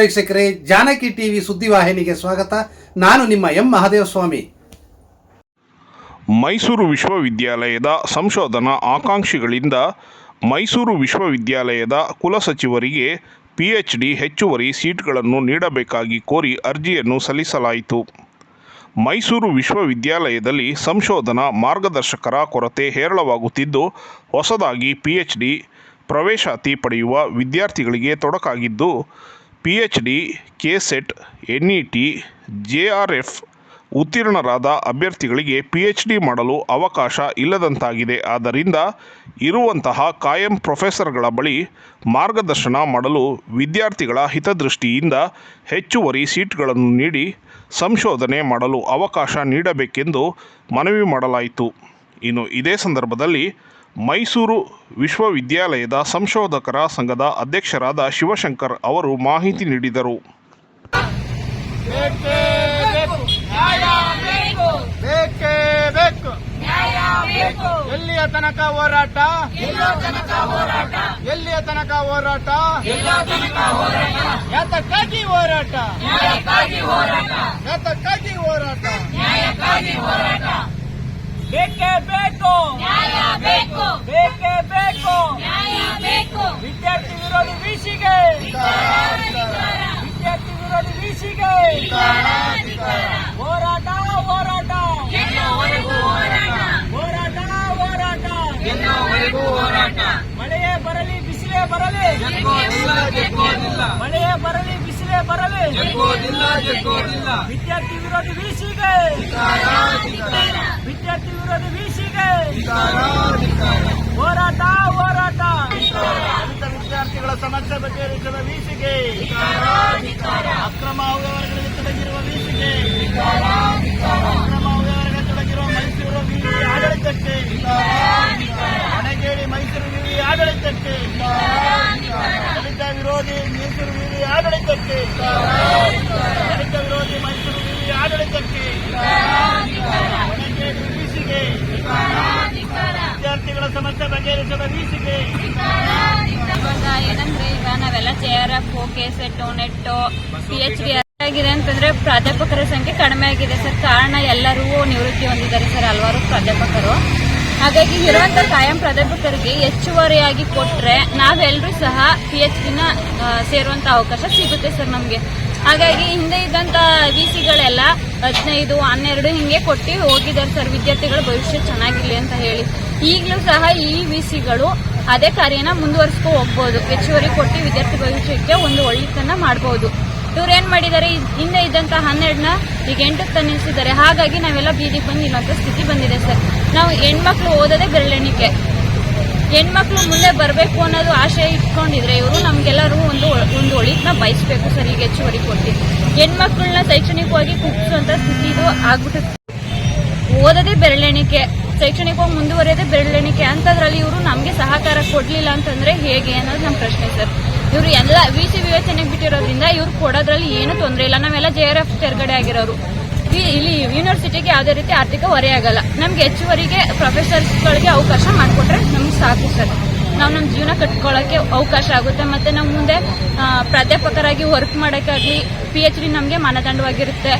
ವೀಕ್ಷಕರೇ, ಜಾನಕಿ ಟಿವಿ ಸುದ್ದಿವಾಹಿನಿಗೆ ಸ್ವಾಗತ. ನಾನು ನಿಮ್ಮ ಎಂ ಮಹಾದೇವಸ್ವಾಮಿ. ಮೈಸೂರು ವಿಶ್ವವಿದ್ಯಾಲಯದ ಸಂಶೋಧನಾ ಆಕಾಂಕ್ಷಿಗಳಿಂದ ಮೈಸೂರು ವಿಶ್ವವಿದ್ಯಾಲಯದ ಕುಲಸಚಿವರಿಗೆ ಪಿಎಚ್ಡಿ ಹೆಚ್ಚುವರಿ ಸೀಟ್ಗಳನ್ನು ನೀಡಬೇಕಾಗಿ ಕೋರಿ ಅರ್ಜಿಯನ್ನು ಸಲ್ಲಿಸಲಾಯಿತು. ಮೈಸೂರು ವಿಶ್ವವಿದ್ಯಾಲಯದಲ್ಲಿ ಸಂಶೋಧನಾ ಮಾರ್ಗದರ್ಶಕರ ಕೊರತೆ ಹೇರಳವಾಗುತ್ತಿದ್ದು, ಹೊಸದಾಗಿ ಪಿಎಚ್ಡಿ ಪ್ರವೇಶಾತಿ ಪಡೆಯುವ ವಿದ್ಯಾರ್ಥಿಗಳಿಗೆ ತೊಡಕಾಗಿದ್ದು ಪಿಎಚ್ಡಿ ಜೆ ಆರ್ ಎಫ್ ಉತ್ತೀರ್ಣರಾದ ಅಭ್ಯರ್ಥಿಗಳಿಗೆ ಪಿ ಎಚ್ ಡಿ ಮಾಡಲು ಅವಕಾಶ ಇಲ್ಲದಂತಾಗಿದೆ. ಆದ್ದರಿಂದ ಇರುವಂತಹ ಕಾಯಂ ಪ್ರೊಫೆಸರ್ಗಳ ಬಳಿ ಮಾರ್ಗದರ್ಶನ ಮಾಡಲು ವಿದ್ಯಾರ್ಥಿಗಳ ಹಿತದೃಷ್ಟಿಯಿಂದ ಹೆಚ್ಚುವರಿ ಸೀಟ್ಗಳನ್ನು ನೀಡಿ ಸಂಶೋಧನೆ ಮಾಡಲು ಅವಕಾಶ ನೀಡಬೇಕೆಂದು ಮನವಿ ಮಾಡಲಾಯಿತು. ಇನ್ನು ಇದೇ ಸಂದರ್ಭದಲ್ಲಿ ಮೈಸೂರು ವಿಶ್ವವಿದ್ಯಾಲಯದ ಸಂಶೋಧಕರ ಸಂಘದ ಅಧ್ಯಕ್ಷರಾದ ಶಿವಶಂಕರ್ ಅವರು ಮಾಹಿತಿ ನೀಡಿದರು. ಬೇಕೇ ಬೇಕು. ನ್ಯಾಯ ಬೇಕು. ಬೇಕೇ ಬೇಕು. ನ್ಯಾಯ ಬೇಕು. ಎಲ್ಲಿಯ ತನಕ ಹೋರಾಟ? ಎಲ್ಲಿಯ ತನಕ ಹೋರಾಟ? ಯಾತಕ್ಕಾಗಿ ಹೋರಾಟ? ಯಾತಕ್ಕಾಗಿ ಹೋರಾಟ. ಬೇಕೇ ಬೇಕು. ನ್ಯಾಯ ಬೇಕು. ಬೇಕೇ ಬೇಕು. ನ್ಯಾಯ ಬೇಕು. ವಿದ್ಯಾರ್ಥಿ ವಿರೋಧಿ ವಿಷಿಗೆ ವಿದ್ಯಾರ್ಥಿ ವಿರೋಧಿ ವಿಷಿಗೆ ಹೋರಾಟ ಹೋರಾಟ. ಹೋರಾಟ. ಹೋರಾಟ ಹೋರಾಟ. ಮಳೆಯೇ ಬರಲಿ ಬಿಸಿಲೇ ಬರಲಿ. ಮಳೆಯೇ ಬರಲಿ ಬಿಸಿಲೇ ಬರಲಿ. ವಿದ್ಯಾರ್ಥಿ ವಿರೋಧಿ ವಿಷಿಗೆ ವಿದ್ಯಾರ್ಥಿ ವಿರೋಧಿ ವೀಸಿಗೆ ಹೋರಾಟ ಹೋರಾಟ. ದಲಿತ ವಿದ್ಯಾರ್ಥಿಗಳ ಸಮಸ್ಯೆ ಬಗೆಹರಿಸುವ ವೀಸಿಗೆ ಅಕ್ರಮ ಅವ್ಯವಹಾರಗಳಲ್ಲಿ ತೊಡಗಿರುವ ವೀಸಿಗೆ ಅಕ್ರಮ ಅವ್ಯವಹಾರಗಳಲ್ಲಿ ತೊಡಗಿರುವ ಮೈಸೂರು ವಿವಿ ಆಡಳಿತಕ್ಕೆ. ಮನೆಗೇಡಿ ಮೈಸೂರು ವಿವಿ ಆಡಳಿತಕ್ಕೆ. ದಲಿತ ವಿರೋಧಿ ಮೈಸೂರು ವಿವಿ ಆಡಳಿತಕ್ಕೆ. ದಲಿತ ವಿರೋಧಿ ಮೈಸೂರು ವಿವಿ ಆಡಳಿತಕ್ಕೆ. ಏನಂದ್ರೆ ಈಗ ನಾವೆಲ್ಲ ಅಂತಂದ್ರೆ ಪ್ರಾಧ್ಯಾಪಕರ ಸಂಖ್ಯೆ ಕಡಿಮೆ ಆಗಿದೆ ಸರ್ ಕಾರಣ ಎಲ್ಲರೂ ನಿವೃತ್ತಿ ಹೊಂದಿದ್ದಾರೆ ಸರ್ ಹಲವಾರು ಪ್ರಾಧ್ಯಾಪಕರು ಹಾಗಾಗಿ ಇರುವಂತ ಕಾಯಂ ಪ್ರಾಧ್ಯಾಪಕರಿಗೆ ಹೆಚ್ಚುವರಿಯಾಗಿ ಕೊಟ್ರೆ ನಾವೆಲ್ಲರೂ ಸಹ ಪಿ ಎಚ್ ಡಿನ ಸೇರುವಂತ ಅವಕಾಶ ಸಿಗುತ್ತೆ ಸರ್ ನಮಗೆ ಹಾಗಾಗಿ ಹಿಂದೆ ಇದ್ದಂತ ವಿ ಸಿಗಳೆಲ್ಲ ಹದಿನೈದು, ಹನ್ನೆರಡು ಹಿಂಗೆ ಕೊಟ್ಟು ಹೋಗಿದ್ದಾರೆ ಸರ್ ವಿದ್ಯಾರ್ಥಿಗಳ ಭವಿಷ್ಯ ಚೆನ್ನಾಗಿರ್ಲಿ ಅಂತ ಹೇಳಿ. ಈಗಲೂ ಸಹ ಈ ವಿ ಸಿಗಳು ಅದೇ ಕಾರ್ಯನ ಮುಂದುವರಿಸ್ಕೊ ಹೋಗ್ಬೋದು. ಹೆಚ್ಚುವರಿ ಕೊಟ್ಟು ವಿದ್ಯಾರ್ಥಿ ಭವಿಷ್ಯಕ್ಕೆ ಒಂದು ಒಳ್ಳೆತನ ಮಾಡಬಹುದು ಇವ್ರು ಏನ್ ಮಾಡಿದ್ದಾರೆ? ಹಿಂದೆ ಇದ್ದಂತ ಹನ್ನೆರಡನ್ನ ಈಗ ಎಂಟಕ್ಕೆ ತನ್ನಿಸಿದ್ದಾರೆ ಹಾಗಾಗಿ ನಾವೆಲ್ಲ ಬೀದಿಗೆ ಬಂದು ಸ್ಥಿತಿ ಬಂದಿದೆ ಸರ್ ನಾವು ಹೆಣ್ಮಕ್ಳು ಓದೋದೇ ಬೆರಳೆಣಿಕೆ. ಹೆಣ್ಮಕ್ಳು ಮುಂದೆ ಬರಬೇಕು ಅನ್ನೋದು ಆಶೆ ಇಟ್ಕೊಂಡಿದ್ರೆ ಇವರು ನಮ್ಗೆಲ್ಲರೂ ಒಂದು ಒಂದು ಒಳಿತನ ಬಯಸ್ಬೇಕು ಸರ್ ಈಗ ಹೆಚ್ಚುವರಿ ಕೊಡ್ತೀವಿ. ಹೆಣ್ಮಕ್ಳನ್ನ ಶೈಕ್ಷಣಿಕವಾಗಿ ಕುಗ್ಸುವಂತ ಸ್ಥಿತಿ ಇದು ಆಗ್ಬಿಟ್ಟು ಓದೋದೇ ಬೆರಳೆಣಿಕೆ, ಶೈಕ್ಷಣಿಕವಾಗಿ ಮುಂದುವರಿಯೋದೇ ಬೆರಳೆಣಿಕೆ ಅಂತದ್ರಲ್ಲಿ ಇವರು ನಮಗೆ ಸಹಕಾರ ಕೊಡ್ಲಿಲ್ಲ ಅಂತಂದ್ರೆ ಹೇಗೆ ಅನ್ನೋದು ನಮ್ಮ ಪ್ರಶ್ನೆ ಸರ್. ಇವರು ಎಲ್ಲ ವಿ ಸಿ ವಿವೇಚನೆಗೆ ಬಿಟ್ಟಿರೋದ್ರಿಂದ ಇವ್ರು ಕೊಡೋದ್ರಲ್ಲಿ ಏನು ತೊಂದರೆ ಇಲ್ಲ. ನಾವೆಲ್ಲ ಜೆ ಆರ್ ಎಫ್ ತೆರಗಡೆ ಆಗಿರೋರು. ಇಲ್ಲಿ ಯೂನಿವರ್ಸಿಟಿಗೆ ಯಾವುದೇ ರೀತಿ ಆರ್ಥಿಕ ಹೊರೆ ಆಗಲ್ಲ. ನಮ್ಗೆ ಹೆಚ್ಚುವರಿಗೆ ಪ್ರೊಫೆಸರ್ಸ್ಗಳಿಗೆ ಅವಕಾಶ ಮಾಡಿಕೊಟ್ರೆ ನಮ್ಗೆ ಸಾಕು ಸರ್. ನಾವು ನಮ್ಮ ಜೀವನ ಕಟ್ಕೊಳ್ಳೋಕ್ಕೆ ಅವಕಾಶ ಆಗುತ್ತೆ. ಮತ್ತೆ ನಾವು ಮುಂದೆ ಪ್ರಾಧ್ಯಾಪಕರಾಗಿ ವರ್ಕ್ ಮಾಡೋಕ್ಕಾಗಲಿ ಪಿ ಎಚ್ ಡಿ ನಮಗೆ ಮಾನದಂಡವಾಗಿರುತ್ತೆ.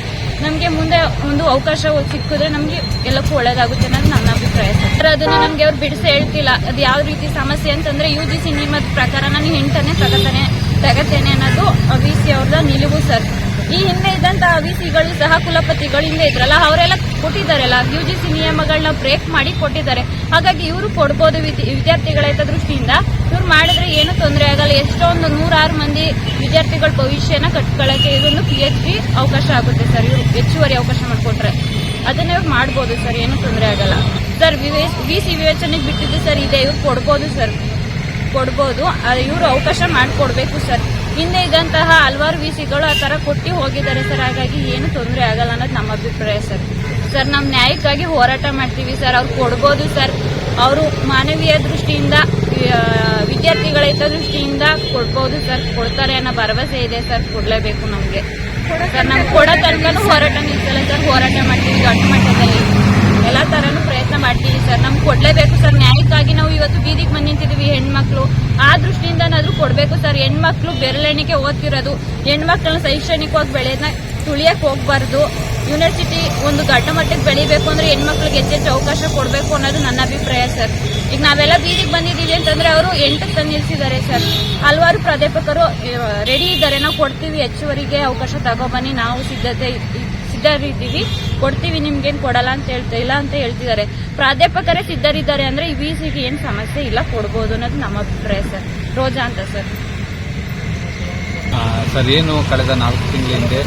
ನಮಗೆ ಮುಂದೆ ಒಂದು ಅವಕಾಶ ಸಿಕ್ಕಿದ್ರೆ ನಮಗೆ ಎಲ್ಲಕ್ಕೂ ಒಳ್ಳೇದಾಗುತ್ತೆ ಅನ್ನೋದು ನನ್ನ ಅಭಿಪ್ರಾಯ ಸರ್. ಅದನ್ನು ನಮಗೆ ಅವ್ರು ಬಿಡಿಸಿ ಹೇಳ್ತಿಲ್ಲ. ಅದು ಯಾವ ರೀತಿ ಸಮಸ್ಯೆ ಅಂತಂದ್ರೆ ಯು ಜಿ ಸಿ ನಿಯಮದ ಪ್ರಕಾರ ನಾನು ಎಂಟನೇ ತಗತಾನೆ ತಗತೇನೆ ಅನ್ನೋದು ವಿ ಸಿ ಅವ್ರದ ನಿಲುವು ಸರ್. ಈ ಹಿಂದೆ ಇದ್ದಂತಹ ವಿಸಿಗಳು ಸಹ ಕುಲಪತಿಗಳು ಹಿಂದೆ ಇದ್ರಲ್ಲ, ಅವರೆಲ್ಲ ಕೊಟ್ಟಿದ್ದಾರಲ್ಲ ಯು ಜಿ ಸಿ ನಿಯಮಗಳನ್ನ ಬ್ರೇಕ್ ಮಾಡಿ ಕೊಟ್ಟಿದ್ದಾರೆ. ಹಾಗಾಗಿ ಇವರು ಕೊಡ್ಬೋದು ವಿದ್ಯ- ವಿದ್ಯಾರ್ಥಿಗಳ ದೃಷ್ಟಿಯಿಂದ. ಇವ್ರು ಮಾಡಿದ್ರೆ ಏನು ತೊಂದರೆ ಆಗಲ್ಲ. ಎಷ್ಟೊಂದು ನೂರಾರು ಮಂದಿ ವಿದ್ಯಾರ್ಥಿಗಳ ಭವಿಷ್ಯನ ಕಟ್ಕೊಳ್ಳೋಕೆ ಇದೊಂದು ಪಿ ಎಚ್ ಡಿ ಅವಕಾಶ ಆಗುತ್ತೆ ಸರ್. ಇವರು ಹೆಚ್ಚುವರಿ ಅವಕಾಶ ಮಾಡಿಕೊಟ್ರೆ ಅದನ್ನೇ ಮಾಡ್ಬೋದು ಸರ್. ಏನು ತೊಂದರೆ ಆಗಲ್ಲ. ಸರ್ ವಿ ಸಿ ವಿವೇಚನೆಗೆ ಬಿಟ್ಟಿದ್ದು ಸರ್, ಇದೆ. ಇವ್ರು ಕೊಡ್ಬೋದು ಸರ್. ಕೊಡ್ಬೋದು. ಇವರು ಅವಕಾಶ ಮಾಡಿಕೊಡ್ಬೇಕು ಸರ್. ಹಿಂದೆ ಇದ್ದಂತಹ ಹಲವಾರು ವಿ ಸಿಗಳು ಆ ಥರ ಕೊಟ್ಟು ಹೋಗಿದ್ದಾರೆ ಸರ್. ಹಾಗಾಗಿ ಏನು ತೊಂದರೆ ಆಗಲ್ಲ ಅನ್ನೋದು ನಮ್ಮ ಅಭಿಪ್ರಾಯ ಸರ್. ಸರ್, ನಮ್ಮ ನ್ಯಾಯಕ್ಕಾಗಿ ಹೋರಾಟ ಮಾಡ್ತೀವಿ ಸರ್. ಅವ್ರು ಕೊಡ್ಬೋದು ಸರ್. ಅವರು ಮಾನವೀಯ ದೃಷ್ಟಿಯಿಂದ ವಿದ್ಯಾರ್ಥಿಗಳ ಹಿತದೃಷ್ಟಿಯಿಂದ ಕೊಡ್ಬೋದು ಸರ್. ಕೊಡ್ತಾರೆ ಅನ್ನೋ ಭರವಸೆ ಇದೆ ಸರ್. ಕೊಡಲೇಬೇಕು ನಮಗೆ. ಸರ್, ನಮ್ಗೆ ಕೊಡೋ ತನಕನೂ ಹೋರಾಟ ನಿಲ್ಸಲ್ಲ ಸರ್. ಹೋರಾಟ ಮಾಡ್ತೀವಿ ದೊಡ್ಡ ಮಟ್ಟದಲ್ಲಿ. ಎಲ್ಲ ಥರನೂ ಪ್ರಯತ್ನ ಮಾಡ್ತೀವಿ ಸರ್. ನಮ್ಗೆ ಕೊಡ್ಲೇಬೇಕು ಸರ್ ನಾವು ಇವತ್ತು ಬೀದಿಗೆ ಬಂದು ನಿಂತಿದ್ದೀವಿ ಹೆಣ್ಮಕ್ಳು. ಆ ದೃಷ್ಟಿಯಿಂದನಾದ್ರೂ ಕೊಡಬೇಕು ಸರ್. ಹೆಣ್ಮಕ್ಳು ಬೆರಳೆಣಿಕೆ ಓದ್ತಿರೋದು. ಹೆಣ್ಮಕ್ಳನ್ನ ಶೈಕ್ಷಣಿಕವಾಗಿ ಬೆಳೆಯೋದನ್ನ ತುಳಿಯಕ್ಕೆ ಹೋಗ್ಬಾರ್ದು. ಯೂನಿವರ್ಸಿಟಿ ಒಂದು ದೊಡ್ಡ ಮಟ್ಟಕ್ಕೆ ಬೆಳಿಬೇಕು ಅಂದ್ರೆ ಹೆಣ್ಮಕ್ಳಿಗೆ ಹೆಚ್ಚೆಚ್ಚು ಅವಕಾಶ ಕೊಡಬೇಕು ಅನ್ನೋದು ನನ್ನ ಅಭಿಪ್ರಾಯ ಸರ್. ಈಗ ನಾವೆಲ್ಲ ಬೀದಿಗೆ ಬಂದಿದ್ದೀವಿ ಅಂತಂದ್ರೆ ಅವರು ಎಂಟಕ್ಕೆ ತಂದು ನಿಲ್ಸಿದ್ದಾರೆ ಸರ್. ಹಲವಾರು ಪ್ರಾಧ್ಯಾಪಕರು ರೆಡಿ ಇದ್ದಾರೆ. ನಾವು ಕೊಡ್ತೀವಿ. ಹೆಚ್ಚುವರಿಗೆ ಅವಕಾಶ ತಗೊಬನ್ನಿ ನಾವು ಸಿದ್ಧತೆ ಸಿದ್ಧರಿದ್ದೀವಿ. ಕೊಡ್ತೀವಿ, ನಿಮ್ಗೇನು ಕೊಡಲ್ಲ ಅಂತ ಹೇಳ್ತಾ, ಇಲ್ಲ ಅಂತ ಹೇಳ್ತಿದ್ದಾರೆ. ಪ್ರಾಧ್ಯಾಪಕರೇ ಸಿದ್ಧರಿದ್ದಾರೆ ಅಂದ್ರೆ ಈ ವಿ ಸಿಗೆ ಏನು ಸಮಸ್ಯೆ ಇಲ್ಲ, ಕೊಡ್ಬೋದು ಅನ್ನೋದು ನಮ್ಮ ಅಭಿಪ್ರಾಯ ಸರ್. ರೋಜಾ ಅಂತ ಸರ್. ಸರ್, ಏನು ಕಳೆದ ನಾಲ್ಕು ತಿಂಗಳ ಹಿಂದೆ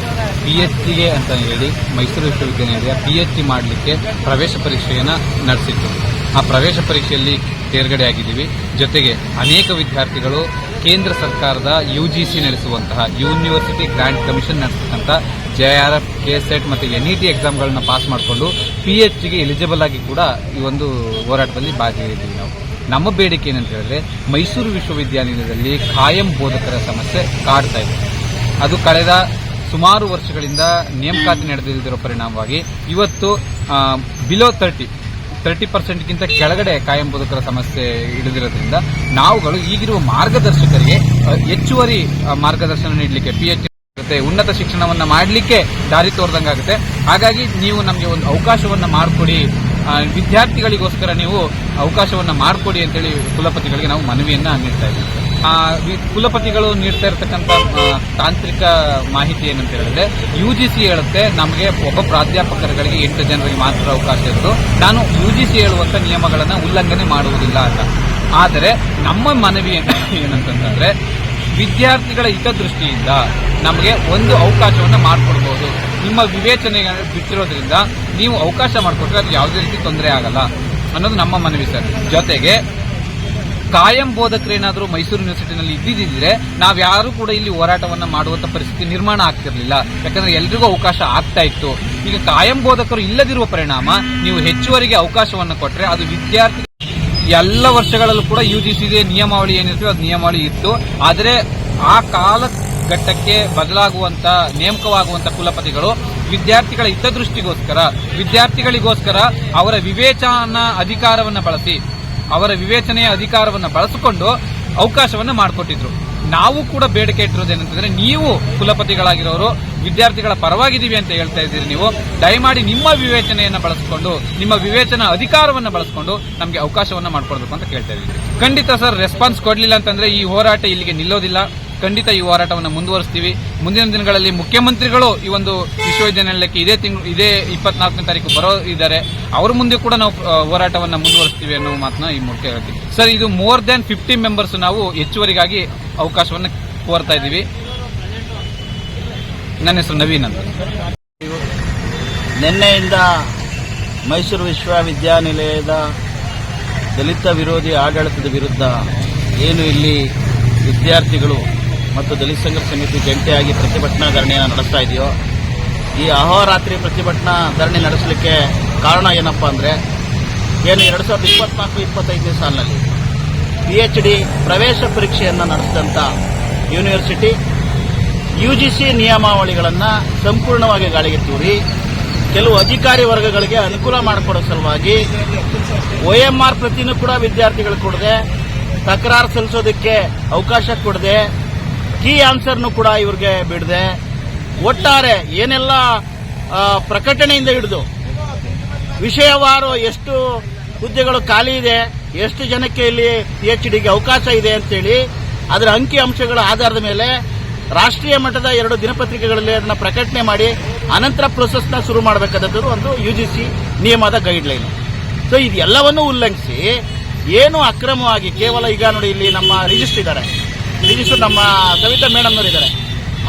ಪಿ ಎಚ್ ಡಿಗೆ ಅಂತ ಹೇಳಿ ಮೈಸೂರು ವಿಶ್ವವಿದ್ಯಾನಿಲಯ ಪಿ ಎಚ್ ಡಿ ಮಾಡಲಿಕ್ಕೆ ಪ್ರವೇಶ ಪರೀಕ್ಷೆಯನ್ನು ನಡೆಸಿತ್ತು. ಆ ಪ್ರವೇಶ ಪರೀಕ್ಷೆಯಲ್ಲಿ ತೇರ್ಗಡೆ ಆಗಿದ್ದೀವಿ. ಜೊತೆಗೆ ಅನೇಕ ವಿದ್ಯಾರ್ಥಿಗಳು ಕೇಂದ್ರ ಸರ್ಕಾರದ ಯು ಜಿ ಸಿ ನಡೆಸುವಂತಹ university grant commission ನಡೆಸತಕ್ಕಂಥ J R F K SET ಮತ್ತು ಎನ್ ಇ ಟಿ ಎಕ್ಸಾಮ್ಗಳನ್ನ ಪಾಸ್ ಮಾಡಿಕೊಂಡು ಪಿ ಎಚ್ ಡಿಗೆ ಎಲಿಜಿಬಲ್ ಆಗಿ ಕೂಡ ಈ ಒಂದು ಹೋರಾಟದಲ್ಲಿ ಭಾಗಿಯಾಗಿದ್ದೀವಿ ನಾವು. ನಮ್ಮ ಬೇಡಿಕೆ ಏನಂತ ಹೇಳಿದ್ರೆ ಮೈಸೂರು ವಿಶ್ವವಿದ್ಯಾನಿಲಯದಲ್ಲಿ ಕಾಯಂ ಬೋಧಕರ ಸಮಸ್ಯೆ ಕಾಡ್ತಾ ಇದೆ. ಅದು ಕಳೆದ ಸುಮಾರು ವರ್ಷಗಳಿಂದ ನೇಮಕಾತಿ ನಡೆದಿರೋ ಪರಿಣಾಮವಾಗಿ ಇವತ್ತು ಬಿಲೋ ತರ್ಟಿ ತರ್ಟಿ ಪರ್ಸೆಂಟ್ಗಿಂತ ಕೆಳಗಡೆ ಕಾಯಂ ಬೋಧಕರ ಸಮಸ್ಯೆ ಹಿಡಿದಿರೋದ್ರಿಂದ ನಾವುಗಳು ಈಗಿರುವ ಮಾರ್ಗದರ್ಶಕರಿಗೆ ಹೆಚ್ಚುವರಿ ಮಾರ್ಗದರ್ಶನ ನೀಡಲಿಕ್ಕೆ ಪಿ ಆಗುತ್ತೆ, ಉನ್ನತ ಶಿಕ್ಷಣವನ್ನ ಮಾಡಲಿಕ್ಕೆ ದಾರಿ ತೋರ್ದಂಗಾಗುತ್ತೆ. ಹಾಗಾಗಿ ನೀವು ನಮಗೆ ಒಂದು ಅವಕಾಶವನ್ನ ಮಾಡಿಕೊಡಿ. ವಿದ್ಯಾರ್ಥಿಗಳಿಗೋಸ್ಕರ ನೀವು ಅವಕಾಶವನ್ನ ಮಾಡಿಕೊಡಿ ಅಂತೇಳಿ ಕುಲಪತಿಗಳಿಗೆ ನಾವು ಮನವಿಯನ್ನ ನೀಡ್ತಾ ಇದ್ದೀವಿ. ಕುಲಪತಿಗಳು ನೀಡ್ತಾ ಇರತಕ್ಕಂಥ ತಾಂತ್ರಿಕ ಮಾಹಿತಿ ಏನಂತ ಹೇಳಿದ್ರೆ ಯು ಜಿ ಸಿ ಹೇಳುತ್ತೆ, ನಮಗೆ ಒಬ್ಬ ಪ್ರಾಧ್ಯಾಪಕರುಗಳಿಗೆ ಎಂಟು ಜನರಿಗೆ ಮಾತ್ರ ಅವಕಾಶ ಇರೋದು. ನಾನು ಯು ಜಿ ಸಿ ಹೇಳುವಂತ ನಿಯಮಗಳನ್ನ ಉಲ್ಲಂಘನೆ ಮಾಡುವುದಿಲ್ಲ ಅಂತ. ಆದರೆ ನಮ್ಮ ಮನವಿ ಏನಂತಂದ್ರೆ ವಿದ್ಯಾರ್ಥಿಗಳ ಹಿತದೃಷ್ಟಿಯಿಂದ ನಮಗೆ ಒಂದು ಅವಕಾಶವನ್ನು ಮಾಡಿಕೊಡ್ಬೋದು. ನಿಮ್ಮ ವಿವೇಚನೆ ಬಿಟ್ಟಿರೋದ್ರಿಂದ ನೀವು ಅವಕಾಶ ಮಾಡಿಕೊಟ್ರೆ ಅದು ಯಾವುದೇ ರೀತಿ ತೊಂದರೆ ಆಗಲ್ಲ ಅನ್ನೋದು ನಮ್ಮ ಮನವಿ ಸರ್. ಜೊತೆಗೆ ಕಾಯಂ ಬೋಧಕರೇನಾದರೂ ಮೈಸೂರು ಯೂನಿವರ್ಸಿಟಿನಲ್ಲಿ ಇದ್ದಿದ್ದಿದ್ರೆ ನಾವು ಯಾರು ಕೂಡ ಇಲ್ಲಿ ಹೋರಾಟವನ್ನು ಮಾಡುವಂಥ ಪರಿಸ್ಥಿತಿ ನಿರ್ಮಾಣ ಆಗ್ತಿರಲಿಲ್ಲ. ಯಾಕಂದ್ರೆ ಎಲ್ರಿಗೂ ಅವಕಾಶ ಆಗ್ತಾ ಇತ್ತು. ಈಗ ಕಾಯಂ ಬೋಧಕರು ಇಲ್ಲದಿರುವ ಪರಿಣಾಮ ನೀವು ಹೆಚ್ಚುವರಿಗೆ ಅವಕಾಶವನ್ನ ಕೊಟ್ಟರೆ ಅದು ವಿದ್ಯಾರ್ಥಿ ಎಲ್ಲ ವರ್ಷಗಳಲ್ಲೂ ಕೂಡ ಯು ಜಿ ನಿಯಮಾವಳಿ ಏನಿರ್ತೀವಿ ಅದು ನಿಯಮಾವಳಿ ಇತ್ತು. ಆದರೆ ಆ ಕಾಲ ಘಟ್ಟಕ್ಕೆ ಬದಲಾಗುವಂತ, ನೇಮಕವಾಗುವಂತ ಕುಲಪತಿಗಳು ವಿದ್ಯಾರ್ಥಿಗಳ ಹಿತದೃಷ್ಟಿಗೋಸ್ಕರ, ವಿದ್ಯಾರ್ಥಿಗಳಿಗೋಸ್ಕರ ಅವರ ವಿವೇಚನಾ ಅಧಿಕಾರವನ್ನ ಬಳಸಿ, ಅವರ ವಿವೇಚನೆಯ ಅಧಿಕಾರವನ್ನ ಬಳಸಿಕೊಂಡು ಅವಕಾಶವನ್ನ ಮಾಡಿಕೊಟ್ಟಿದ್ರು. ನಾವು ಕೂಡ ಬೇಡಿಕೆ ಇಟ್ಟಿರೋದೇನಂತಂದ್ರೆ ನೀವು ಕುಲಪತಿಗಳಾಗಿರೋರು, ವಿದ್ಯಾರ್ಥಿಗಳ ಪರವಾಗಿದ್ದೀವಿ ಅಂತ ಹೇಳ್ತಾ ಇದ್ದೀರಿ ನೀವು. ದಯಮಾಡಿ ನಿಮ್ಮ ವಿವೇಚನೆಯನ್ನು ಬಳಸಿಕೊಂಡು, ನಿಮ್ಮ ವಿವೇಚನಾ ಅಧಿಕಾರವನ್ನು ಬಳಸಿಕೊಂಡು ನಮಗೆ ಅವಕಾಶವನ್ನು ಮಾಡಿಕೊಡ್ಬೇಕು ಅಂತ ಕೇಳ್ತಾ ಇದ್ದೀವಿ. ಖಂಡಿತ ಸರ್ ರೆಸ್ಪಾನ್ಸ್ ಕೊಡಲಿಲ್ಲ ಅಂತಂದ್ರೆ ಈ ಹೋರಾಟ ಇಲ್ಲಿಗೆ ನಿಲ್ಲೋದಿಲ್ಲ. ಖಂಡಿತ ಈ ಹೋರಾಟವನ್ನು ಮುಂದುವರಿಸ್ತೀವಿ. ಮುಂದಿನ ದಿನಗಳಲ್ಲಿ ಮುಖ್ಯಮಂತ್ರಿಗಳು ಈ ಒಂದು ವಿಶ್ವವಿದ್ಯಾನಿಲಯಕ್ಕೆ ಇದೇ ತಿಂಗಳು ಇದೇ ಇಪ್ಪತ್ನಾಲ್ಕನೇ ತಾರೀಕು ಬರೋ ಇದ್ದಾರೆ. ಅವ್ರ ಮುಂದೆ ಕೂಡ ನಾವು ಹೋರಾಟವನ್ನು ಹೋರಾಟವನ್ನ ಮುಂದುವರಿಸ್ತೀವಿ ಅನ್ನೋ ಮಾತನ್ನ ಈ ಮೂಲಕ ಹೇಳ್ತೀವಿ. ಸರ್, ಇದು ಮೋರ್ ದನ್ ಫಿಫ್ಟಿ ಮೆಂಬರ್ಸ್ ನಾವು ಹೆಚ್ಚುವರಿಗಾಗಿ ಅವಕಾಶವನ್ನು ಕೋರ್ತಾ ಇದ್ದೀವಿ. ನನ್ನ ಹೆಸರು ನವೀನ್ ಅಂತ. ನಿನ್ನೆಯಿಂದ ಮೈಸೂರು ವಿಶ್ವವಿದ್ಯಾನಿಲಯದ ದಲಿತ ವಿರೋಧಿ ಆಡಳಿತದ ವಿರುದ್ಧ ಏನು ಇಲ್ಲಿ ವಿದ್ಯಾರ್ಥಿಗಳು ಮತ್ತು ದಲಿತ ಸಂಘ ಸಮಿತಿ ಜಂಟಿಯಾಗಿ ಪ್ರತಿಭಟನಾ ಧರಣಿಯನ್ನು ನಡೆಸ್ತಾ ಇದೆಯೋ, ಈ ಅಹೋರಾತ್ರಿ ಪ್ರತಿಭಟನಾ ಧರಣಿ ನಡೆಸಲಿಕ್ಕೆ ಕಾರಣ ಏನಪ್ಪ ಅಂದರೆ, ಏನು ಎರಡು ಸಾವಿರದ ಇಪ್ಪತ್ನಾಲ್ಕು, ಇಪ್ಪತ್ತೈದನೇ ಸಾಲಿನಲ್ಲಿ ಪಿ ಎಚ್ ಡಿ ಪ್ರವೇಶ ಪರೀಕ್ಷೆಯನ್ನು ನಡೆಸಿದಂಥ ಯೂನಿವರ್ಸಿಟಿ ಯು ಜಿ ಸಿ ನಿಯಮಾವಳಿಗಳನ್ನು ಸಂಪೂರ್ಣವಾಗಿ ಗಾಳಿಗೆ ತೂರಿ, ಕೆಲವು ಅಧಿಕಾರಿ ವರ್ಗಗಳಿಗೆ ಅನುಕೂಲ ಮಾಡಿಕೊಡೋ ಸಲುವಾಗಿ ಒ ಆರ್ ಪ್ರತಿನೂ ಕೂಡ ವಿದ್ಯಾರ್ಥಿಗಳು ಕೊಡದೆ, ತಕರಾರು ಸಲ್ಲಿಸೋದಕ್ಕೆ ಅವಕಾಶ ಕೊಡದೆ ಕೀ ಆನ್ಸರ್ನು ಕೂಡ ಇವ್ರಿಗೆ ಬಿಡದೆ. ಒಟ್ಟಾರೆ ಏನೆಲ್ಲ ಪ್ರಕಟಣೆಯಿಂದ ಹಿಡಿದು ವಿಷಯವಾರು ಎಷ್ಟು ಹುದ್ದೆಗಳು ಖಾಲಿ ಇದೆ ಎಷ್ಟು ಜನಕ್ಕೆ ಇಲ್ಲಿ ಪಿ ಎಚ್ ಡಿಗೆ ಅವಕಾಶ ಇದೆ ಅಂತೇಳಿ, ಅದರ ಅಂಕಿ ಅಂಶಗಳ ಆಧಾರದ ಮೇಲೆ ರಾಷ್ಟ್ರೀಯ ಮಟ್ಟದ ಎರಡು ದಿನಪತ್ರಿಕೆಗಳಲ್ಲಿ ಅದನ್ನ ಪ್ರಕಟಣೆ ಮಾಡಿ, ಅನಂತರ ಪ್ರೊಸೆಸ್ನ ಶುರು ಮಾಡಬೇಕಾದದ್ದು ಒಂದು ಯು ಜಿ ಸಿ ನಿಯಮದ ಗೈಡ್ಲೈನ್ ಸೊ ಇದೆಲ್ಲವನ್ನೂ ಉಲ್ಲಂಘಿಸಿ, ಏನು ಅಕ್ರಮವಾಗಿ, ಕೇವಲ ಈಗ ನೋಡಿ ಇಲ್ಲಿ ನಮ್ಮ ರಿಜಿಸ್ಟರ್ ಇದ್ದಾರೆ. ರಿಜಿಸ್ಟರ್ ನಮ್ಮ ಕವಿತಾ ಮೇಡಮ್ನವರು ಇದ್ದಾರೆ.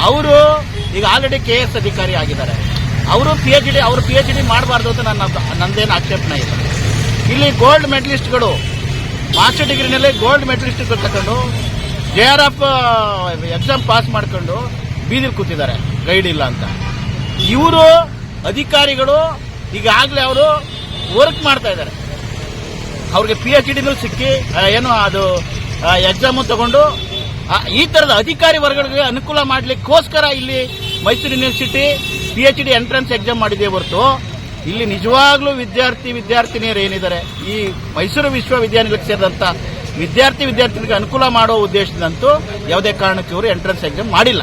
ಅವರು ಈಗ ಆಲ್ರೆಡಿ ಕೆ ಎಸ್ ಅಧಿಕಾರಿ ಆಗಿದ್ದಾರೆ. ಅವರು ಪಿ ಎಚ್ ಡಿ ಅವರು ಪಿ ಎಚ್ ಡಿ ಮಾಡಬಾರ್ದು ಅಂತ ನನ್ನ ನಂದೇನು ಆಕ್ಷೇಪಣೆ ಇಲ್ಲ. ಇಲ್ಲಿ ಗೋಲ್ಡ್ ಮೆಡಲಿಸ್ಟ್ಗಳು ಮಾಸ್ಟರ್ ಡಿಗ್ರಿನಲ್ಲಿ ಗೋಲ್ಡ್ ಮೆಡಲಿಸ್ಟ್ ತಗೊಂಡು J R F exam pass ಮಾಡ್ಕೊಂಡು ಬೀದಿಲ್ ಕೂತಿದ್ದಾರೆ ಗೈಡ್ ಇಲ್ಲ ಅಂತ. ಇವರು ಅಧಿಕಾರಿಗಳು, ಈಗಾಗಲೇ ಅವರು ವರ್ಕ್ ಮಾಡ್ತಾ ಇದ್ದಾರೆ. ಅವ್ರಿಗೆ ಪಿ ಎಚ್ ಡಿನೂ ಸಿಕ್ಕಿ ಏನು ಅದು ಎಕ್ಸಾಮು ತಗೊಂಡು ಈ ಥರದ ಅಧಿಕಾರಿ ವರ್ಗಗಳಿಗೆ ಅನುಕೂಲ ಮಾಡ್ಲಿಕ್ಕೋಸ್ಕರ ಇಲ್ಲಿ Mysuru university P H D entrance exam ಮಾಡಿದೆ ಹೊರತು ಇಲ್ಲಿ ನಿಜವಾಗ್ಲೂ ವಿದ್ಯಾರ್ಥಿ ವಿದ್ಯಾರ್ಥಿನಿಯರು ಏನಿದ್ದಾರೆ? ಈ ಮೈಸೂರು ವಿಶ್ವವಿದ್ಯಾನಿಲಯಕ್ಕೆ ಸೇರಿದಂತ ವಿದ್ಯಾರ್ಥಿ ವಿದ್ಯಾರ್ಥಿನಿಗೆ ಅನುಕೂಲ ಮಾಡೋ ಉದ್ದೇಶದಂತೂ ಯಾವುದೇ ಕಾರಣಕ್ಕೆ ಇವರು ಎಂಟ್ರೆನ್ಸ್ ಎಕ್ಸಾಮ್ ಮಾಡಿಲ್ಲ.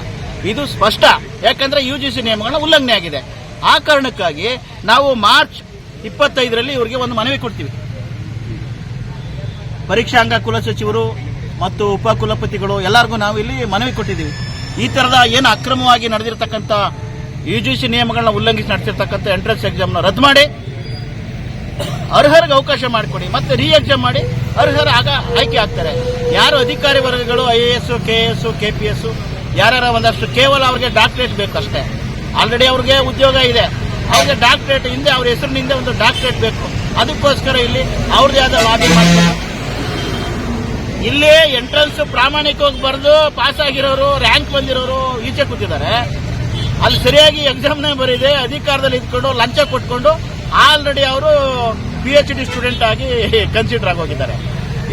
ಇದು ಸ್ಪಷ್ಟ. ಯಾಕಂದ್ರೆ ಯು ಜಿ ಸಿ ನಿಯಮಗಳ ಉಲ್ಲಂಘನೆ ಆಗಿದೆ. ಆ ಕಾರಣಕ್ಕಾಗಿ ನಾವು ಮಾರ್ಚ್ ಇಪ್ಪತ್ತೈದರಲ್ಲಿ ಇವರಿಗೆ ಒಂದು ಮನವಿ ಕೊಡ್ತೀವಿ. ಪರೀಕ್ಷಾಂಗ ಕುಲಸಚಿವರು ಮತ್ತು ಉಪಕುಲಪತಿಗಳು ಎಲ್ಲರಿಗೂ ನಾವು ಇಲ್ಲಿ ಮನವಿ ಕೊಟ್ಟಿದ್ದೀವಿ. ಈ ತರದ ಏನು ಅಕ್ರಮವಾಗಿ ನಡೆದಿರತಕ್ಕಂಥ ಯು ಜಿ ಸಿ ನಿಯಮಗಳನ್ನ ಉಲ್ಲಂಘಿಸಿ ನಡೆಸಿರ್ತಕ್ಕಂಥ ಎಂಟ್ರೆನ್ಸ್ ಎಕ್ಸಾಮ್ನ ರದ್ದು ಮಾಡಿ, ಅರ್ಹರಿಗೆ ಅವಕಾಶ ಮಾಡಿಕೊಡಿ, ಮತ್ತೆ ರೀ ಎಕ್ಸಾಮ್ ಮಾಡಿ ಅರ್ಹರ ಆಗ ಆಯ್ಕೆ ಆಗ್ತಾರೆ. ಯಾರು ಅಧಿಕಾರಿ ವರ್ಗಗಳು I A S K S K P S ಒಂದಷ್ಟು ಕೇವಲ ಅವ್ರಿಗೆ ಡಾಕ್ಟರೇಟ್ ಬೇಕಷ್ಟೇ. ಆಲ್ರೆಡಿ ಅವ್ರಿಗೆ ಉದ್ಯೋಗ ಇದೆ. ಅವ್ರಿಗೆ ಡಾಕ್ಟರೇಟ್ ಹಿಂದೆ ಅವ್ರ ಹೆಸರಿನಿಂದ ಒಂದು ಡಾಕ್ಟರೇಟ್ ಬೇಕು. ಅದಕ್ಕೋಸ್ಕರ ಇಲ್ಲಿ ಅವ್ರದೇ ಆದ ಲಾಬಿ ಮಾಡ್ತಾರೆ. ಇಲ್ಲಿ ಎಂಟ್ರೆನ್ಸ್ ಪ್ರಾಮಾಣಿಕವಾಗಿ ಬರೆದು ಪಾಸ್ ಆಗಿರೋರು ರ್ಯಾಂಕ್ ಬಂದಿರೋರು ಈಚೆ ಕೂತಿದ್ದಾರೆ. ಅಲ್ಲಿ ಸರಿಯಾಗಿ ಎಕ್ಸಾಮ್ನೇ ಬರೀದೆ, ಅಧಿಕಾರದಲ್ಲಿ ಇದ್ಕೊಂಡು, ಲಂಚ ಕೊಟ್ಕೊಂಡು ಆಲ್ರೆಡಿ ಅವರು ಪಿ ಎಚ್ ಡಿ ಸ್ಟೂಡೆಂಟ್ ಆಗಿ ಕನ್ಸಿಡರ್ ಆಗೋಗಿದ್ದಾರೆ.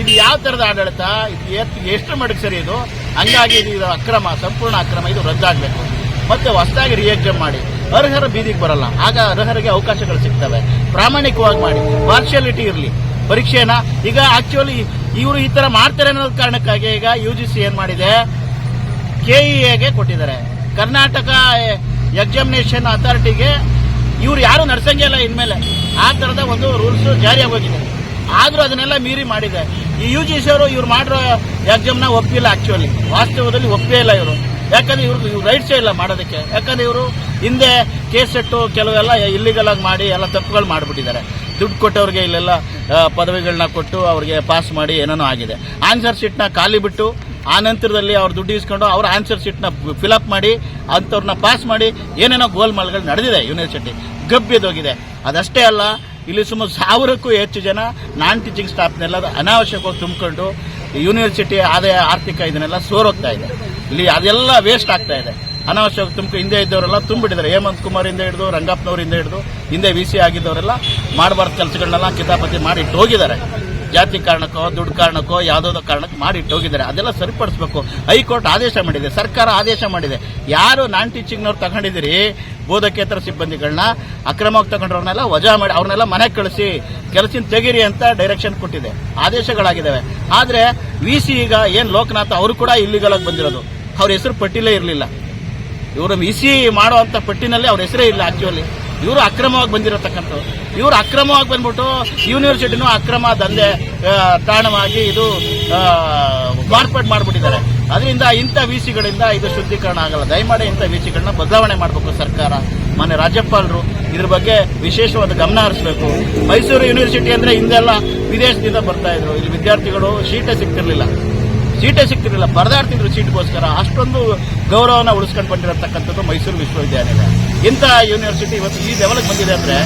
ಇದು ಯಾವ ತರದ ಆಡಳಿತ? ಇದು ಎಷ್ಟು ಮಟ್ಟಿಗೆ ಸರಿ ಇದು? ಹಂಗಾಗಿ ಇದು ಅಕ್ರಮ, ಸಂಪೂರ್ಣ ಅಕ್ರಮ, ಇದು ರದ್ದಾಗಬೇಕು. ಮತ್ತೆ ಹೊಸದಾಗಿ ರಿ ಎಕ್ಸಾಮ್ ಮಾಡಿ, ಅರ್ಹರ ಬೀದಿಗೆ ಬರಲ್ಲ. ಆಗ ಅರ್ಹರಿಗೆ ಅವಕಾಶಗಳು ಸಿಗ್ತವೆ. ಪ್ರಾಮಾಣಿಕವಾಗಿ ಮಾಡಿ ಪಾರ್ಶಿಯಾಲಿಟಿ ಇರಲಿ. ಪರೀಕ್ಷೆನ, ಈಗ ಆಕ್ಚುಲಿ ಇವರು ಈ ತರ ಮಾಡ್ತಾರೆ ಅನ್ನೋ ಕಾರಣಕ್ಕಾಗಿ ಈಗ ಯು ಜಿ ಸಿ ಏನು ಮಾಡಿದೆ? ಕೆಇಎಗೆ ಕೊಟ್ಟಿದ್ದಾರೆ. ಕರ್ನಾಟಕ ಎಕ್ಸಾಮಿನೇಷನ್ ಅಥಾರಿಟಿಗೆ ಇವ್ರು ಯಾರು ನಡ್ಸಂಗೆ ಇಲ್ಲ ಇನ್ಮೇಲೆ. ಆ ಥರದ ಒಂದು ರೂಲ್ಸ್ ಜಾರಿಯಾಗೋಗಿದೆ ಆದ್ರೂ ಅದನ್ನೆಲ್ಲ ಮೀರಿ ಮಾಡಿದೆ. ಈ ಯು ಜಿ ಸಿ ಅವರು ಇವ್ರು ಮಾಡಿರೋ ಎಕ್ಸಾಮ್ನ ಒಪ್ಪಿಲ್ಲ ಆಕ್ಚುಲಿ ವಾಸ್ತವದಲ್ಲಿ ಒಪ್ಪೇ ಇಲ್ಲ ಇವರು. ಯಾಕಂದ್ರೆ ಇವ್ರಿಗೆ ಇವ್ರು ರೈಟ್ಸೇ ಇಲ್ಲ ಮಾಡೋದಕ್ಕೆ. ಯಾಕಂದ್ರೆ ಇವರು ಹಿಂದೆ ಕೇಸ್ ಇಟ್ಟು ಕೆಲವೆಲ್ಲ ಇಲ್ಲಿಗಲ್ ಆಗಿ ಮಾಡಿ ಎಲ್ಲ ತಪ್ಪುಗಳು ಮಾಡಿಬಿಟ್ಟಿದ್ದಾರೆ. ದುಡ್ಡು ಕೊಟ್ಟವ್ರಿಗೆ ಇಲ್ಲೆಲ್ಲ ಪದವಿಗಳನ್ನ ಕೊಟ್ಟು ಅವ್ರಿಗೆ ಪಾಸ್ ಮಾಡಿ ಏನೇನೋ ಆಗಿದೆ. ಆನ್ಸರ್ ಶೀಟ್ನ ಖಾಲಿ ಬಿಟ್ಟು ಆ ನಂತರದಲ್ಲಿ ಅವ್ರು ದುಡ್ಡು ಇಸ್ಕೊಂಡು ಅವ್ರ ಆನ್ಸರ್ ಶೀಟ್ನ ಫಿಲಪ್ ಮಾಡಿ, ಅಂಥವ್ರನ್ನ ಪಾಸ್ ಮಾಡಿ ಏನೇನೋ ಗೋಲ್ಮಾಲ್ಗಳು ನಡೆದಿದೆ ಯೂನಿವರ್ಸಿಟಿ ಗಬ್ಬಿದೋಗಿದೆ ಅದಷ್ಟೇ ಅಲ್ಲ, ಇಲ್ಲಿ ಸುಮಾರು ಸಾವಿರಕ್ಕೂ ಹೆಚ್ಚು ಜನ ನಾನ್ ಟೀಚಿಂಗ್ ಸ್ಟಾಫ್ನೆಲ್ಲ ಅನಾವಶ್ಯಕವಾಗಿ ತುಂಬಿಕೊಂಡು ಯೂನಿವರ್ಸಿಟಿ ಆದಾಯ ಆರ್ಥಿಕ ಇದನ್ನೆಲ್ಲ ಸೋರೋಗ್ತಾ ಇದೆ. ಇಲ್ಲಿ ಅದೆಲ್ಲ ವೇಸ್ಟ್ ಆಗ್ತಾ ಇದೆ. ಅನಾವಶ್ಯಕ ತುಂಬ ಹಿಂದೆ ಇದ್ದವರೆಲ್ಲ ತುಂಬಿಟ್ಟಿದ್ದಾರೆ. ಹೇಮಂತ್ ಕುಮಾರ್ ಇಂದ ಹಿಡಿದು ರಂಗಪ್ಪನವರಿಂದ ಹಿಡಿದು, ಹಿಂದೆ ವಿ ಸಿ ಆಗಿದ್ದವರೆಲ್ಲ ಮಾಡಬಾರ್ದು ಕೆಲಸಗಳನ್ನೆಲ್ಲ ಕಿತಾಪತಿ ಮಾಡಿ ಹೋಗಿದ್ದಾರೆ. ಜಾತಿ ಕಾರಣಕ್ಕೋ, ದುಡ್ಡು ಕಾರಣಕ್ಕೋ, ಯಾವುದೋ ಕಾರಣಕ್ಕೆ ಮಾಡಿ ಇಟ್ಟು ಹೋಗಿದ್ದಾರೆ. ಅದೆಲ್ಲ ಸರಿಪಡಿಸಬೇಕು. ಹೈಕೋರ್ಟ್ ಆದೇಶ ಮಾಡಿದೆ, ಸರ್ಕಾರ ಆದೇಶ ಮಾಡಿದೆ. ಯಾರು ನಾನ್ ಟೀಚಿಂಗ್ನವ್ರು ತಗೊಂಡಿದ್ದೀರಿ? ಬೋಧಕೇತರ ಸಿಬ್ಬಂದಿಗಳನ್ನ ಅಕ್ರಮವಾಗಿ ತಗೊಂಡ್ರವ್ರನ್ನೆಲ್ಲ ವಜಾ ಮಾಡಿ, ಅವ್ರನ್ನೆಲ್ಲ ಮನೆಗೆ ಕಳಿಸಿ, ಕೆಲಸಿನ ತೆಗೀರಿ ಅಂತ ಡೈರೆಕ್ಷನ್ ಕೊಟ್ಟಿದೆ. ಆದೇಶಗಳಾಗಿದ್ದಾವೆ. ಆದರೆ ವಿ ಸಿ ಈಗ ಏನು ಲೋಕನಾಥ್, ಅವರು ಕೂಡ ಇಲ್ಲಿಗಳಾಗಿ ಬಂದಿರೋದು. ಅವ್ರ ಹೆಸರು ಪಟ್ಟಿಲೇ ಇರಲಿಲ್ಲ. ಇವರು ವಿ ಸಿ ಮಾಡೋ ಅಂಥ ಪಟ್ಟಿನಲ್ಲಿ ಅವ್ರ ಹೆಸರೇ ಇಲ್ಲ ಆಕ್ಚುಲಿ ಇವರು ಅಕ್ರಮವಾಗಿ ಬಂದಿರತಕ್ಕಂಥವ್ರು. ಇವರು ಅಕ್ರಮವಾಗಿ ಬಂದ್ಬಿಟ್ಟು ಯೂನಿವರ್ಸಿಟಿನೂ ಅಕ್ರಮ ದಂಧೆ ತಾಣವಾಗಿ ಇದು ಮಾರ್ಪಾಡು ಮಾಡಿಬಿಟ್ಟಿದ್ದಾರೆ. ಅದರಿಂದ ಇಂಥ ವಿ ಸಿಗಳಿಂದ ಇದು ಶುದ್ಧೀಕರಣ ಆಗಲ್ಲ. ದಯಮಾಡಿ ಇಂಥ ವಿ ಸಿಗಳನ್ನ ಬದಲಾವಣೆ ಮಾಡಬೇಕು ಸರ್ಕಾರ, ಮಾನ್ಯ ರಾಜ್ಯಪಾಲರು. ಇದ್ರ ಬಗ್ಗೆ ವಿಶೇಷವಾದ ಗಮನ ಹರಿಸಬೇಕು. ಮೈಸೂರು ಯೂನಿವರ್ಸಿಟಿ ಅಂದ್ರೆ ಹಿಂದೆಲ್ಲ ವಿದೇಶದಿಂದ ಬರ್ತಾ ಇದ್ರು. ಇಲ್ಲಿ ವಿದ್ಯಾರ್ಥಿಗಳು ಸೀಟೇ ಸಿಗ್ತಿರ್ಲಿಲ್ಲ. ಸೀಟೇ ಸಿಗ್ತಿರಲಿಲ್ಲ. ಪರದಾಡ್ತಿದ್ರು ಸೀಟ್ಗೋಸ್ಕರ. ಅಷ್ಟೊಂದು ಗೌರವನ ಉಳಿಸ್ಕೊಂಡು ಬಂದಿರತಕ್ಕಂಥದ್ದು ಮೈಸೂರು ವಿಶ್ವವಿದ್ಯಾನಿಲಯ. ಇಂಥ ಯೂನಿವರ್ಸಿಟಿ ಇವತ್ತು ಈ ಲೆವೆಲ್ಗೆ ಬಂದಿದೆ ಅಂದ್ರೆ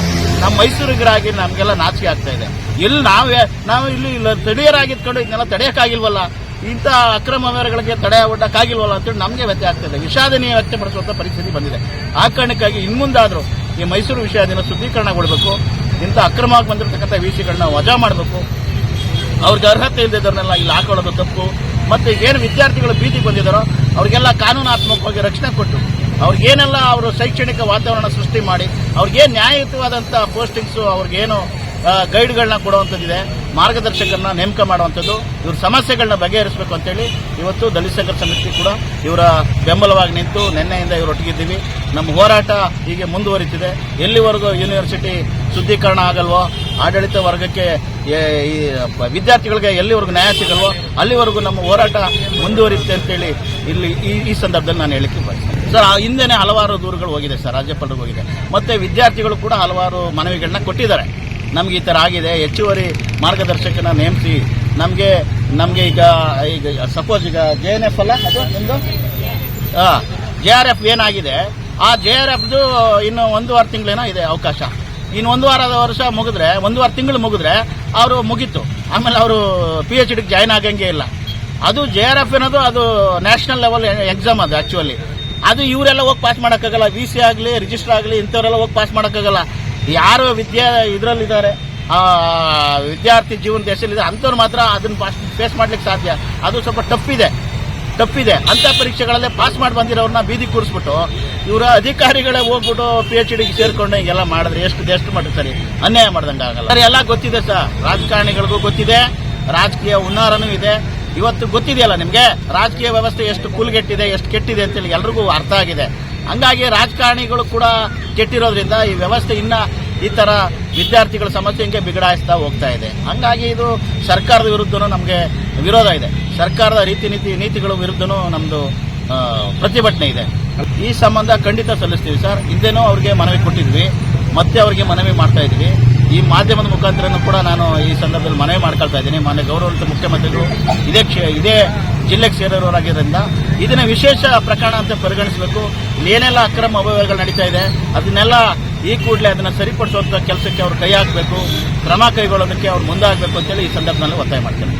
ನಮ್ಮ ಮೈಸೂರಿಗರಾಗಿ ನಮಗೆಲ್ಲ ನಾಚಿಕೆ ಆಗ್ತಾ ಇದೆ. ಇಲ್ಲಿ ನಾವೇ ನಾವು ಇಲ್ಲಿ ಇಲ್ಲ ತಡೆಯರಾಗಿದ್ಕೊಂಡು ಇದನ್ನೆಲ್ಲ ತಡೆಯೋಕ್ಕಾಗಿಲ್ವಲ್ಲ? ಇಂಥ ಅಕ್ರಮ ವ್ಯವಹಾರಗಳಿಗೆ ತಡೆ ಒಡ್ಡಕ್ಕಾಗಿಲ್ವಲ್ಲ ಅಂತೇಳಿ ನಮಗೆ ವ್ಯತ್ಯೆ ಆಗ್ತಾ ಇದೆ. ವಿಷಾದನೀಯ ವ್ಯಕ್ತಪಡಿಸುವಂಥ ಪರಿಸ್ಥಿತಿ ಬಂದಿದೆ. ಆ ಕಾರಣಕ್ಕಾಗಿ ಇನ್ಮುಂದಾದರೂ ಈ ಮೈಸೂರು ವಿಷಯದಿಂದ ಶುದ್ಧೀಕರಣಗೊಳ್ಬೇಕು. ಇಂಥ ಅಕ್ರಮವಾಗಿ ಬಂದಿರತಕ್ಕಂಥ ವಿ ಸಿಗಳನ್ನ ವಜಾ ಮಾಡಬೇಕು. ಅವ್ರಿಗೆ ಅರ್ಹತೆ ಇಲ್ಲದವ್ರನ್ನೆಲ್ಲ ಇಲ್ಲಿ ಹಾಕೊಳ್ಳೋದು ತಪ್ಪು. ಮತ್ತೆ ಏನು ವಿದ್ಯಾರ್ಥಿಗಳು ಬೀದಿಗೆ ಬಂದಿದ್ದಾರೋ ಅವ್ರಿಗೆಲ್ಲ ಕಾನೂನಾತ್ಮಕವಾಗಿ ರಕ್ಷಣೆ ಕೊಟ್ಟು ಅವ್ರಿಗೇನೆಲ್ಲ ಅವರು ಶೈಕ್ಷಣಿಕ ವಾತಾವರಣ ಸೃಷ್ಟಿ ಮಾಡಿ ಅವ್ರಿಗೇನು ನ್ಯಾಯಯುತವಾದಂಥ ಪೋಸ್ಟಿಂಗ್ಸು ಅವ್ರಿಗೇನು ಗೈಡ್ಗಳನ್ನ ಕೊಡುವಂಥದ್ದಿದೆ. ಮಾರ್ಗದರ್ಶಕರನ್ನ ನೇಮಕ ಮಾಡುವಂಥದ್ದು, ಇವ್ರ ಸಮಸ್ಯೆಗಳನ್ನ ಬಗೆಹರಿಸಬೇಕು ಅಂತೇಳಿ ಇವತ್ತು ದಲಿತ ಸಂಘರ್ಷ ಸಮಿತಿ ಕೂಡ ಇವರ ಬೆಂಬಲವಾಗಿ ನಿಂತು ನಿನ್ನೆಯಿಂದ ಇವರೊಟ್ಟಿಗಿದ್ದೀವಿ. ನಮ್ಮ ಹೋರಾಟ ಹೀಗೆ ಮುಂದುವರಿತಿದೆ. ಎಲ್ಲಿವರೆಗೂ ಯೂನಿವರ್ಸಿಟಿ ಶುದ್ಧೀಕರಣ ಆಗಲ್ವೋ, ಆಡಳಿತ ವರ್ಗಕ್ಕೆ ಈ ವಿದ್ಯಾರ್ಥಿಗಳಿಗೆ ಎಲ್ಲಿವರೆಗೂ ನ್ಯಾಯ ಸಿಗಲ್ವೋ, ಅಲ್ಲಿವರೆಗೂ ನಮ್ಮ ಹೋರಾಟ ಮುಂದುವರಿಯುತ್ತೆ ಅಂತೇಳಿ ಇಲ್ಲಿ ಈ ಈ ಸಂದರ್ಭದಲ್ಲಿ ನಾನು ಹೇಳಿಕೆ ಬಯಸ್ತೇನೆ. ಸರ್ ಹಿಂದೆನೇ ಹಲವಾರು ದೂರುಗಳು ಹೋಗಿದೆ ಸರ್, ರಾಜ್ಯಪಾಲರಿಗೆ ಹೋಗಿದೆ. ಮತ್ತೆ ವಿದ್ಯಾರ್ಥಿಗಳು ಕೂಡ ಹಲವಾರು ಮನವಿಗಳನ್ನ ಕೊಟ್ಟಿದ್ದಾರೆ. ನಮ್ಗೆ ಈ ಥರ ಆಗಿದೆ. ಹೆಚ್ಚುವರಿ ಮಾರ್ಗದರ್ಶಕನ ನೇಮಿಸಿ ನಮಗೆ ನಮಗೆ ಈಗ ಈಗ ಸಪೋಸ್ ಈಗ ಜೆ ಎನ್ ಎಫ್ ಅಲ್ಲ ಅದು ನಿಮ್ಮದು ಜೆ ಆರ್ ಎಫ್ ಏನಾಗಿದೆ? ಆ ಜೆ ಆರ್ ಎಫ್ದು ಇನ್ನು ಒಂದೂವರೆ ತಿಂಗಳೇನೋ ಇದೆ ಅವಕಾಶ. ಇನ್ನು ಒಂದು ವಾರದ ವರ್ಷ ಮುಗಿದ್ರೆ, ಒಂದು ವಾರ ತಿಂಗಳು ಮುಗಿದ್ರೆ ಅವರು ಮುಗೀತು. ಆಮೇಲೆ ಅವರು ಪಿ ಎಚ್ ಡಿಗೆ ಜಾಯ್ನ್ ಆಗಂಗೆ ಇಲ್ಲ. ಅದು ಜೆ ಆರ್ ಎಫ್ ಅನ್ನೋದು ಅದು ನ್ಯಾಷನಲ್ ಲೆವೆಲ್ ಎಕ್ಸಾಮ್ ಅದು ಆ್ಯಕ್ಚುಲಿ ಅದು ಇವರೆಲ್ಲ ಹೋಗಿ ಪಾಸ್ ಮಾಡೋಕ್ಕಾಗಲ್ಲ. ವಿ ಸಿ ಆಗಲಿ ರಿಜಿಸ್ಟರ್ ಆಗಲಿ, ಇಂಥವರೆಲ್ಲ ಹೋಗಿ ಪಾಸ್ ಮಾಡೋಕ್ಕಾಗಲ್ಲ. ಯಾರು ವಿದ್ಯಾ ಇದರಲ್ಲಿದ್ದಾರೆ ವಿದ್ಯಾರ್ಥಿ ಜೀವನ ಹೆಸರಿದೆ ಅಂಥವ್ರು ಮಾತ್ರ ಅದನ್ನ ಪಾಸ್ ಫೇಸ್ ಮಾಡ್ಲಿಕ್ಕೆ ಸಾಧ್ಯ. ಅದು ಸ್ವಲ್ಪ ತಪ್ಪಿದೆ ತಪ್ಪಿದೆ ಅಂತ ಪರೀಕ್ಷೆಗಳಲ್ಲೇ ಪಾಸ್ ಮಾಡಿ ಬಂದಿರೋರನ್ನ ಬೀದಿ ಕೂರಿಸ್ಬಿಟ್ಟು, ಇವರ ಅಧಿಕಾರಿಗಳೇ ಹೋಗ್ಬಿಟ್ಟು ಪಿ ಎಚ್ ಡಿಗೆ ಸೇರ್ಕೊಂಡು ಹಿಂಗೆಲ್ಲ ಮಾಡಿದ್ರೆ ಎಷ್ಟು ಎಷ್ಟು ಮಾಡಿದ್ರು ಸರಿ? ಅನ್ಯಾಯ ಮಾಡ್ದಂಗೆ ಆಗಲ್ಲ. ಸರ್, ಎಲ್ಲ ಗೊತ್ತಿದೆ ಸರ್. ರಾಜಕಾರಣಿಗಳಿಗೂ ಗೊತ್ತಿದೆ, ರಾಜಕೀಯ ಹುನ್ನಾರನೂ ಇದೆ. ಇವತ್ತು ಗೊತ್ತಿದೆಯಲ್ಲ ನಿಮಗೆ? ರಾಜಕೀಯ ವ್ಯವಸ್ಥೆ ಎಷ್ಟು ಕೂಲ್ಗೆಟ್ಟಿದೆ, ಎಷ್ಟು ಕೆಟ್ಟಿದೆ ಅಂತೇಳಿ ಎಲ್ರಿಗೂ ಅರ್ಥ ಆಗಿದೆ. ಹಂಗಾಗಿ ರಾಜಕಾರಣಿಗಳು ಕೂಡ ಕೆಟ್ಟಿರೋದ್ರಿಂದ ಈ ವ್ಯವಸ್ಥೆ ಇನ್ನ ಈ ತರ ವಿದ್ಯಾರ್ಥಿಗಳ ಸಮಸ್ಯೆ ಹಿಂಗೆ ಬಿಗಡಾಯಿಸ್ತಾ ಹೋಗ್ತಾ ಇದೆ. ಹಂಗಾಗಿ ಇದು ಸರ್ಕಾರದ ವಿರುದ್ಧನೂ ನಮಗೆ ವಿರೋಧ ಇದೆ. ಸರ್ಕಾರದ ರೀತಿ ನೀತಿ ನೀತಿಗಳ ವಿರುದ್ಧನೂ ನಮ್ದು ಪ್ರತಿಭಟನೆ ಇದೆ. ಈ ಸಂಬಂಧ ಖಂಡಿತ ಸಲ್ಲಿಸ್ತೀವಿ ಸರ್. ಹಿಂದೆನೂ ಅವ್ರಿಗೆ ಮನವಿ ಕೊಟ್ಟಿದ್ವಿ. ಮತ್ತೆ ಅವ್ರಿಗೆ ಮನವಿ ಮಾಡ್ತಾ ಇದ್ವಿ. ಈ ಮಾಧ್ಯಮದ ಮುಖಾಂತರನೂ ಕೂಡ ನಾನು ಈ ಸಂದರ್ಭದಲ್ಲಿ ಮನವಿ ಮಾಡ್ಕೊಳ್ತಾ ಇದ್ದೀನಿ. ಮಾನ್ಯ ಗೌರವಂತ ಮುಖ್ಯಮಂತ್ರಿಗಳು, ಇದೇ ಕ್ಷೇ ಇದೇ ಜಿಲ್ಲೆಗೆ ಸೇರಿರೋರಾಗಿದ್ದರಿಂದ ಇದನ್ನ ವಿಶೇಷ ಪ್ರಕರಣ ಅಂತ ಪರಿಗಣಿಸಬೇಕು. ಏನೆಲ್ಲ ಅಕ್ರಮ ಅವ್ಯವಹಾರಗಳು ನಡೀತಾ ಇದೆ, ಅದನ್ನೆಲ್ಲ ಈ ಕೂಡಲೇ ಅದನ್ನು ಸರಿಪಡಿಸುವಂತ ಕೆಲಸಕ್ಕೆ ಅವರು ಕೈ ಹಾಕಬೇಕು, ಕ್ರಮ ಕೈಗೊಳ್ಳೋದಕ್ಕೆ ಅವ್ರು ಮುಂದಾಗಬೇಕು ಅಂತೇಳಿ ಈ ಸಂದರ್ಭದಲ್ಲಿ ಒತ್ತಾಯ ಮಾಡ್ತೇನೆ.